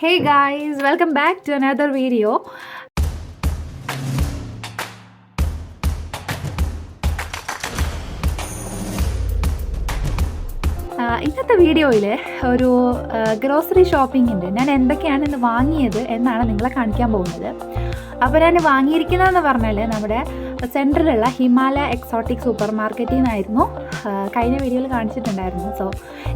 Hey guys, welcome back to another video. ഇന്നത്തെ വീഡിയോയിൽ ഒരു ഗ്രോസറി ഷോപ്പിങ്ങിന്റെ ഞാൻ എന്തൊക്കെയാണ് ഇന്ന് വാങ്ങിയത് എന്നാണ് നിങ്ങളെ കാണിക്കാൻ പോകുന്നത്. അപ്പോൾ ഞാൻ വാങ്ങിയിരിക്കുന്നതെന്ന് പറഞ്ഞാൽ നമ്മുടെ സെൻട്രലുള്ള ഹിമാലയ എക്സോട്ടിക് സൂപ്പർ മാർക്കറ്റിൽ നിന്നായിരുന്നു കഴിഞ്ഞ വീഡിയോയിൽ കാണിച്ചിട്ടുണ്ടായിരുന്നു. സോ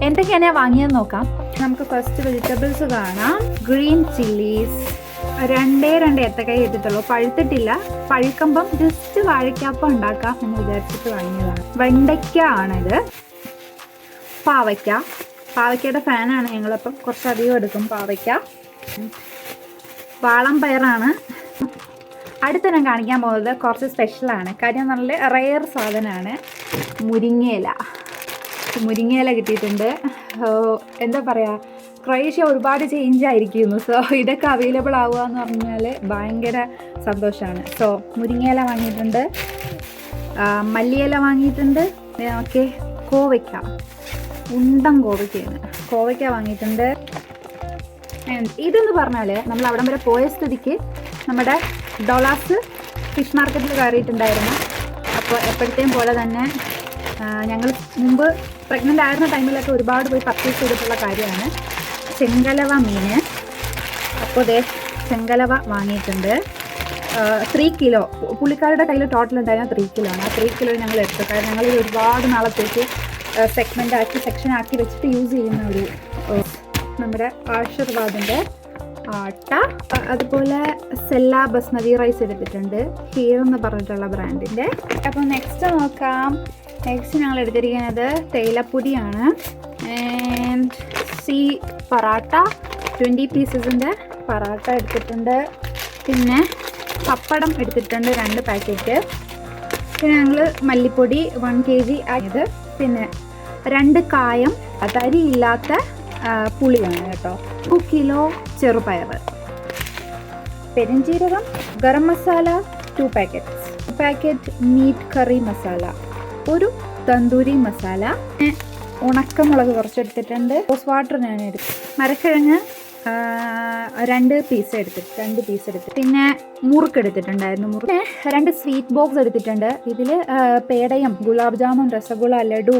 എന്തൊക്കെയാണ് ഞാൻ വാങ്ങിയതെന്ന് നോക്കാം. നമുക്ക് ഫസ്റ്റ് വെജിറ്റബിൾസ് കാണാം. ഗ്രീൻ ചില്ലീസ് രണ്ടേ രണ്ട് ഏത്തക്കായ ഇട്ടിട്ടുള്ളൂ. പഴുത്തിട്ടില്ല. പഴുക്കുമ്പം ജസ്റ്റ് വാഴയ്ക്കാപ്പം ഉണ്ടാക്കാം എന്ന് വിചാരിച്ചിട്ട് വാങ്ങിയതാണ്. വെണ്ടയ്ക്ക ആണിത്. പാവയ്ക്ക. പാവയ്ക്കയുടെ ഫാനാണ് ഞങ്ങളപ്പം കുറച്ചധികം എടുക്കും പാവയ്ക്ക. വാളം പയറാണ്. അടുത്ത ഞാൻ കാണിക്കാൻ പോകുന്നത് കുറച്ച് സ്പെഷ്യലാണ് കാര്യം നല്ല റെയർ സാധനമാണ്. മുരിങ്ങയില. മുരിങ്ങയില കിട്ടിയിട്ടുണ്ട്. എന്താ പറയുക ക്രൊയേഷ്യ ഒരുപാട് ചേഞ്ച് ആയിരിക്കുന്നു. സോ ഇതൊക്കെ അവൈലബിൾ ആവുക എന്ന് പറഞ്ഞാൽ ഭയങ്കര സന്തോഷമാണ്. സോ മുരിങ്ങയില വാങ്ങിയിട്ടുണ്ട്. മല്ലിയില വാങ്ങിയിട്ടുണ്ട്. ഓക്കെ. കോവയ്ക്ക. ഉണ്ടം കോവയ്ക്കാണ് കോവയ്ക്ക വാങ്ങിയിട്ടുണ്ട്. ഇതെന്ന് പറഞ്ഞാൽ നമ്മൾ അവിടം വരെ പോയ സ്ഥിതിക്ക് നമ്മുടെ ഡോളാസ് ഫിഷ് മാർക്കറ്റിൽ കയറിയിട്ടുണ്ടായിരുന്നു. അപ്പോൾ എപ്പോഴത്തെയും പോലെ തന്നെ ഞങ്ങൾ മുമ്പ് പ്രഗ്നന്റ് ആയിരുന്ന ടൈമിലൊക്കെ ഒരുപാട് പോയി പർച്ചേസ് ചെയ്തിട്ടുള്ള കാര്യമാണ്. ചെങ്കലവ മീൻ അപ്പോൾ ദേ ചെങ്കലവ വാങ്ങിയിട്ടുണ്ട്. ത്രീ കിലോ പുള്ളിക്കാരുടെ കയ്യിൽ ടോട്ടൽ ഉണ്ടായിരുന്ന ത്രീ കിലോ ആണ്. ആ ത്രീ കിലോ ഞങ്ങൾ എടുത്തു. കാരണം ഞങ്ങൾ ഒരുപാട് നാളത്തേക്ക് സെഗ്മെന്റ് ആക്കി സെക്ഷൻ ആക്കി വെച്ചിട്ട് യൂസ് ചെയ്യുന്ന ഒരു നമ്മുടെ ആശീർവാദിന്റെ ആട്ട. അതുപോലെ സെല്ല ബസ്മതി റൈസ് എടുത്തിട്ടുണ്ട്. ഹീർ എന്ന് പറഞ്ഞിട്ടുള്ള ബ്രാൻഡിന്റെ അപ്പോൾ നെക്സ്റ്റ് നോക്കാം. നെക്സ്റ്റ് ഞങ്ങൾ എടുത്തിരിക്കുന്നത് തേയിലപ്പൊടിയാണ്. ആൻഡ് സി പറാട്ട. ട്വന്റി പീസസിന്റെ പറാട്ട എടുത്തിട്ടുണ്ട്. പിന്നെ പപ്പടം എടുത്തിട്ടുണ്ട് രണ്ട് പാക്കറ്റ് പിന്നെ ഞങ്ങൾ മല്ലിപ്പൊടി വൺ കെ ജി ആയത് പിന്നെ രണ്ട് കായം തരിയില്ലാത്ത പുളിയാണ് കേട്ടോ. ടു കിലോ ചെറുപയർ പെരുംജീരകം garam masala two packets packet meat curry masala. ഒരു തന്തൂരി മസാല. ഉണക്കമുളക് കുറച്ചെടുത്തിട്ടുണ്ട്. റോസ് വാട്ടർ ഞാൻ എടുത്തു. മരക്കിഴങ്ങ് രണ്ട് പീസ് എടുത്തിട്ട് രണ്ട് പീസ് എടുത്ത് പിന്നെ മുറുക്ക് എടുത്തിട്ടുണ്ടായിരുന്നു മുറുക്ക്. രണ്ട് സ്വീറ്റ് ബോക്സ് എടുത്തിട്ടുണ്ട്. ഇതിൽ പേടയും ഗുലാബ് ജാമുൻ രസഗുള ലഡു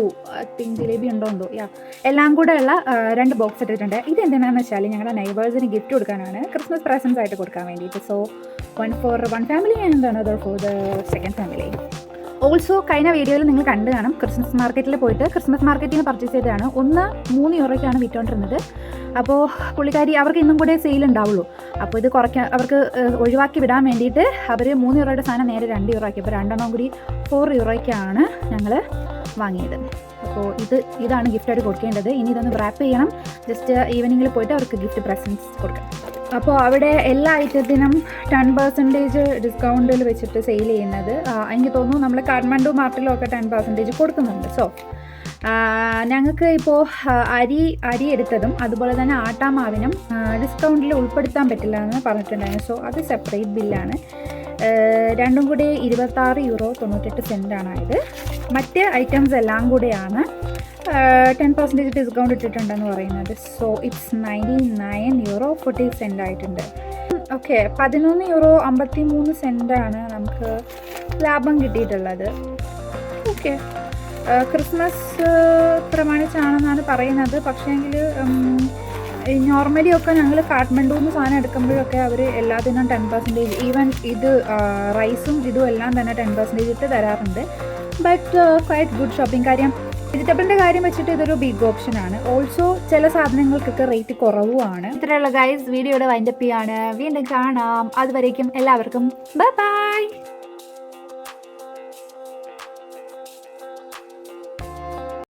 പിങ്ക് ജിലേബി ഉണ്ടോ എന്തോ യാ. എല്ലാം കൂടെ ഉള്ള രണ്ട് ബോക്സ് എടുത്തിട്ടുണ്ട്. ഇത് എന്തിനാണെന്ന് വെച്ചാൽ ഞങ്ങളുടെ നൈബേഴ്സിന് ഗിഫ്റ്റ് കൊടുക്കാനാണ്. ക്രിസ്മസ് പ്രസൻസ് ആയിട്ട് കൊടുക്കാൻ വേണ്ടിയിട്ട്. So one for one family and another for the second family also കഴിഞ്ഞ വീഡിയോയിൽ നിങ്ങൾ കണ്ടു കാണും. ക്രിസ്മസ് മാർക്കറ്റിൽ പോയിട്ട് ക്രിസ്മസ് മാർക്കറ്റിൽ നിന്ന് പർച്ചേസ് ചെയ്തതാണ്. ഒന്ന് മൂന്ന് യൂറോയ്ക്കാണ് വിറ്റോണ്ടിരുന്നത്. അപ്പോൾ പുള്ളിക്കാരി അവർക്ക് ഇന്നും കൂടെ സെയിൽ ഉണ്ടാവുള്ളൂ. അപ്പോൾ ഇത് കുറയ്ക്കാൻ അവർക്ക് ഒഴിവാക്കി വിടാൻ വേണ്ടിയിട്ട് അവർ മൂന്ന് യൂറോയുടെ സാധനം നേരെ രണ്ട് യൂറോ ആക്കി അപ്പോൾ രണ്ടെണ്ണം കൂടി ഫോർ യൂറോയ്ക്കാണ് ഞങ്ങൾ വാങ്ങിയത്. അപ്പോൾ ഇത് ഇതാണ് ഗിഫ്റ്റായിട്ട് കൊടുക്കേണ്ടത്. ഇനി ഇതൊന്ന് റാപ്പ് ചെയ്യണം. ജസ്റ്റ് ഈവനിങ്ങിൽ പോയിട്ട് അവർക്ക് ഗിഫ്റ്റ് പ്രസൻസ് കൊടുക്കാം. അപ്പോൾ അവിടെ എല്ലാ ഐറ്റത്തിനും ടെൻ പെർസെന്റേജ് ഡിസ്കൗണ്ടിൽ വെച്ചിട്ട് സെയിൽ ചെയ്യുന്നത് എനിക്ക് തോന്നുന്നു നമ്മൾ കാഠ്മണ്ഡു മാർട്ടിലും ഒക്കെ ടെൻ പെർസെന്റേജ് കൊടുക്കുന്നുണ്ട് സോ ഞങ്ങൾക്ക് ഇപ്പോൾ അരി അരി എടുത്തതും അതുപോലെ തന്നെ ആട്ടാമാവിനും ഡിസ്കൗണ്ടിൽ ഉൾപ്പെടുത്താൻ പറ്റില്ല എന്ന് പറഞ്ഞിട്ടുണ്ടായിരുന്നു സോ അത് സെപ്പറേറ്റ് ബില്ലാണ് രണ്ടും കൂടി ഇരുപത്താറ് യൂറോ തൊണ്ണൂറ്റെട്ട് സെന്റാണ് ആയത് മറ്റ് ഐറ്റംസ് എല്ലാം കൂടെയാണ്. ടെൻ പെർസെന്റേജ് ഡിസ്കൗണ്ട് ഇട്ടിട്ടുണ്ടെന്ന് പറയുന്നത്. So it's ninety nine euro forty cent ആയിട്ടുണ്ട്. ഓക്കെ പതിനൊന്ന് യൂറോ അമ്പത്തി മൂന്ന് സെന്റാണ് നമുക്ക് ലാഭം കിട്ടിയിട്ടുള്ളത്. ഓക്കെ ക്രിസ്മസ് പ്രമാണിച്ചാണെന്നാണ് പറയുന്നത്. പക്ഷേങ്കിൽ നോർമലി ഒക്കെ ഞങ്ങൾ കാഠ്മണ്ഡുവിൽ നിന്ന് സാധനം എടുക്കുമ്പോഴൊക്കെ അവർ എല്ലാത്തിനും ടെൻ പെർസെന്റേജ് ഈവൻ ഇത് റൈസും ഇതും എല്ലാം തന്നെ ടെൻ പെർസെന്റേജ് ഇട്ട് തരാറുണ്ട്. ബട്ട് ക്വൈറ്റ് ഗുഡ് ഷോപ്പിംഗ് കാര്യം വെജിറ്റബിളിന്റെ കാര്യം വെച്ചിട്ട് ഇതൊരു ബിഗ് ഓപ്ഷൻ ആണ്. ഓൾസോ ചില സാധനങ്ങൾക്കൊക്കെ റേറ്റ് കുറവുമാണ്. ഇത്രയുള്ള ഗൈസ് വീഡിയോയുടെ വൈൻഡപ്പ് ചെയ്യാണ്. വീണ്ടും കാണാം. അതുവരേക്കും എല്ലാവർക്കും. Bye bye